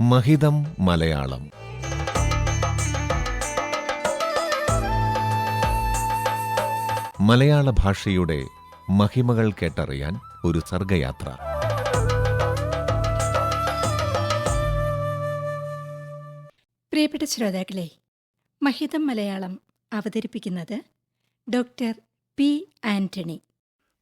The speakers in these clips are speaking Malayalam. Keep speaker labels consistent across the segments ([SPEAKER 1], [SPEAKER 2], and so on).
[SPEAKER 1] മഹിതം മലയാളം. മലയാള ഭാഷയുടെ മഹിമകൾ കേട്ടറിയാൻ ഒരു സർഗയാത്ര.
[SPEAKER 2] പ്രിയപ്പെട്ട ശ്രോതാക്കളെ മഹിതം മലയാളം അവതരിപ്പിക്കുന്നത് ഡോക്ടർ പി ആന്റണി.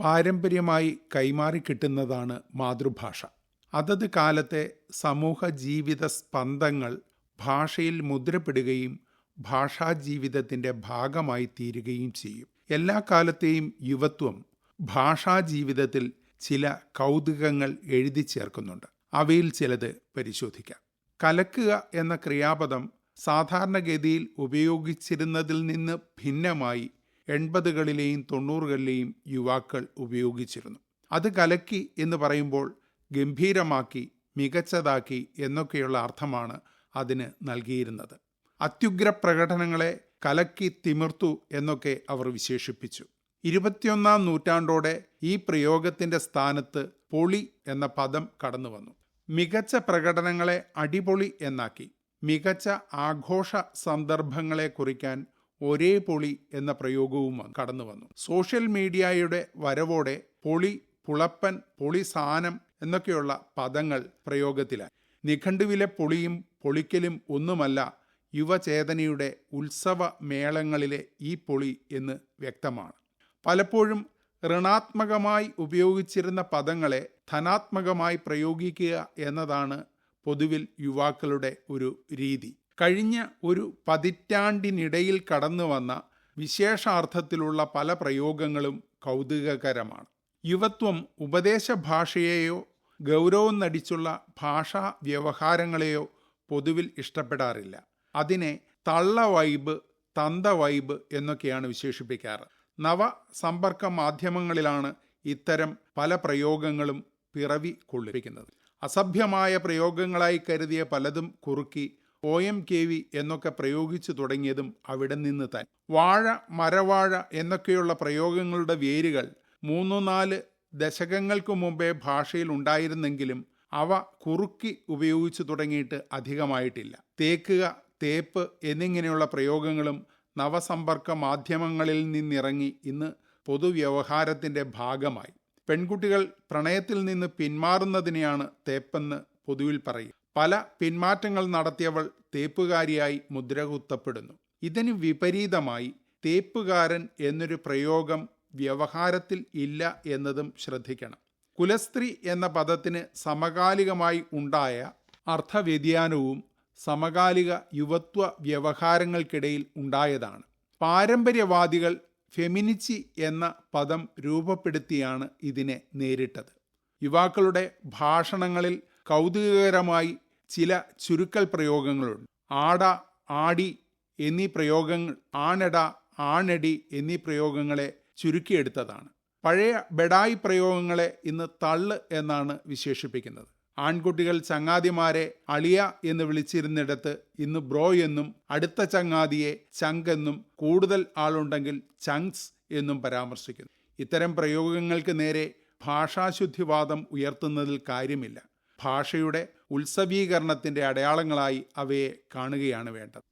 [SPEAKER 3] പാരമ്പര്യമായി കൈമാറി കിട്ടുന്നതാണ് മാതൃഭാഷ. അതത് കാലത്തെ സമൂഹ ജീവിത സ്പന്ദങ്ങൾ ഭാഷയിൽ മുദ്രപ്പെടുകയും ഭാഷാജീവിതത്തിന്റെ ഭാഗമായി തീരുകയും ചെയ്യും. എല്ലാ കാലത്തെയും യുവത്വം ഭാഷാ ജീവിതത്തിൽ ചില കൗതുകങ്ങൾ എഴുതി ചേർക്കുന്നുണ്ട്. അവയിൽ ചിലത് പരിശോധിക്കാം. കലക്കുക എന്ന ക്രിയാപദം സാധാരണഗതിയിൽ ഉപയോഗിച്ചിരുന്നതിൽ നിന്ന് ഭിന്നമായി എൺപതുകളിലെയും തൊണ്ണൂറുകളിലെയും യുവാക്കൾ ഉപയോഗിച്ചിരുന്നു. അത് കലക്കി എന്ന് പറയുമ്പോൾ ഗംഭീരമാക്കി മികച്ചതാക്കി എന്നൊക്കെയുള്ള അർത്ഥമാണ് അതിന് നൽകിയിരുന്നത്. അത്യുഗ്ര പ്രകടനങ്ങളെ കലക്കി തിമിർത്തു എന്നൊക്കെ അവർ വിശേഷിപ്പിച്ചു. ഇരുപത്തിയൊന്നാം നൂറ്റാണ്ടോടെ ഈ പ്രയോഗത്തിന്റെ സ്ഥാനത്ത് പൊളി എന്ന പദം കടന്നു വന്നു മികച്ച പ്രകടനങ്ങളെ അടിപൊളി എന്നാക്കി മികച്ച ആഘോഷ സന്ദർഭങ്ങളെ കുറിക്കാൻ ഒരേ പൊളി എന്ന പ്രയോഗവും കടന്നു വന്നു സോഷ്യൽ മീഡിയയുടെ വരവോടെ പൊളി പുളപ്പൻ പൊളി സാനം എന്നൊക്കെയുള്ള പദങ്ങൾ പ്രയോഗത്തിലായി നിഘണ്ടുവിലെ പൊളിയും പൊളിക്കലും ഒന്നുമല്ല യുവചേതനയുടെ ഉത്സവ മേളങ്ങളിലെ ഈ പൊളി എന്ന് വ്യക്തമാണ്. പലപ്പോഴും ഋണാത്മകമായി ഉപയോഗിച്ചിരുന്ന പദങ്ങളെ ധനാത്മകമായി പ്രയോഗിക്കുക എന്നതാണ് പൊതുവിൽ യുവാക്കളുടെ ഒരു രീതി. കഴിഞ്ഞ ഒരു പതിറ്റാണ്ടിനിടയിൽ കടന്നു വന്ന വിശേഷാർത്ഥത്തിലുള്ള പല പ്രയോഗങ്ങളും കൗതുകകരമാണ്. യുവത്വം ഉപദേശ ഭാഷയെയോ ഗൗരവം നടിച്ചുള്ള ഭാഷാ വ്യവഹാരങ്ങളെയോ പൊതുവിൽ ഇഷ്ടപ്പെടാറില്ല. അതിനെ തള്ള വൈബ് തന്ത വൈബ് എന്നൊക്കെയാണ് വിശേഷിപ്പിക്കാറ്. നവ സമ്പർക്ക മാധ്യമങ്ങളിലാണ് ഇത്തരം പല പ്രയോഗങ്ങളും പിറവി കൊള്ളിപ്പിക്കുന്നത്. അസഭ്യമായ പ്രയോഗങ്ങളായി കരുതിയ പലതും കുറുക്കി ഒ എം കെ വി എന്നൊക്കെ പ്രയോഗിച്ചു തുടങ്ങിയതും അവിടെ നിന്ന് തന്നെ. വാഴ മരവാഴ എന്നൊക്കെയുള്ള പ്രയോഗങ്ങളുടെ വേരുകൾ മൂന്നു നാല് ദശകങ്ങൾക്ക് മുമ്പേ ഭാഷയിൽ ഉണ്ടായിരുന്നെങ്കിലും അവ കുറുക്കി ഉപയോഗിച്ചു തുടങ്ങിയിട്ട് അധികമായിട്ടില്ല. തേക്കുക തേപ്പ് എന്നിങ്ങനെയുള്ള പ്രയോഗങ്ങളും നവസമ്പർക്ക മാധ്യമങ്ങളിൽ നിന്നിറങ്ങി ഇന്ന് പൊതുവ്യവഹാരത്തിന്റെ ഭാഗമായി. പെൺകുട്ടികൾ പ്രണയത്തിൽ നിന്ന് പിന്മാറുന്നതിനെയാണ് തേപ്പെന്ന് പൊതുവിൽ പറയും. പല പിന്മാറ്റങ്ങൾ നടത്തിയവൾ തേപ്പുകാരിയായി മുദ്രകുത്തപ്പെടുന്നു. ഇതിന് വിപരീതമായി തേപ്പുകാരൻ എന്നൊരു പ്രയോഗം വ്യവഹാരത്തിൽ ഇല്ല എന്നതും ശ്രദ്ധിക്കണം. കുലസ്ത്രീ എന്ന പദത്തിന് സമകാലികമായി ഉണ്ടായ അർത്ഥവ്യതിയാനവും സമകാലിക യുവത്വ വ്യവഹാരങ്ങൾക്കിടയിൽ ഉണ്ടായതാണ്. പാരമ്പര്യവാദികൾ ഫെമിനിച്ചി എന്ന പദം രൂപപ്പെടുത്തിയാണ് ഇതിനെ നേരിട്ടത്. യുവാക്കളുടെ ഭാഷണങ്ങളിൽ കൗതുകകരമായി ചില ചുരുക്കൽ പ്രയോഗങ്ങളുണ്ട്. ആട ആടി എന്നീ പ്രയോഗങ്ങൾ ആണട ആണടി എന്നീ പ്രയോഗങ്ങളെ ചുരുക്കിയെടുത്തതാണ്. പഴയ ബെഡായി പ്രയോഗങ്ങളെ ഇന്ന് തള്ള് എന്നാണ് വിശേഷിപ്പിക്കുന്നത്. ആൺകുട്ടികൾ ചങ്ങാതിമാരെ അളിയ എന്ന് വിളിച്ചിരുന്നിടത്ത് ഇന്ന് ബ്രോ എന്നും അടുത്ത ചങ്ങാതിയെ ചങ്ക് എന്നും കൂടുതൽ ആളുണ്ടെങ്കിൽ ചങ്സ് എന്നും പരാമർശിക്കുന്നു. ഇത്തരം പ്രയോഗങ്ങൾക്ക് നേരെ ഭാഷാശുദ്ധിവാദം ഉയർത്തുന്നതിൽ കാര്യമില്ല. ഭാഷയുടെ ഉത്സവീകരണത്തിന്റെ അടയാളങ്ങളായി അവയെ കാണുകയാണ് വേണ്ടത്.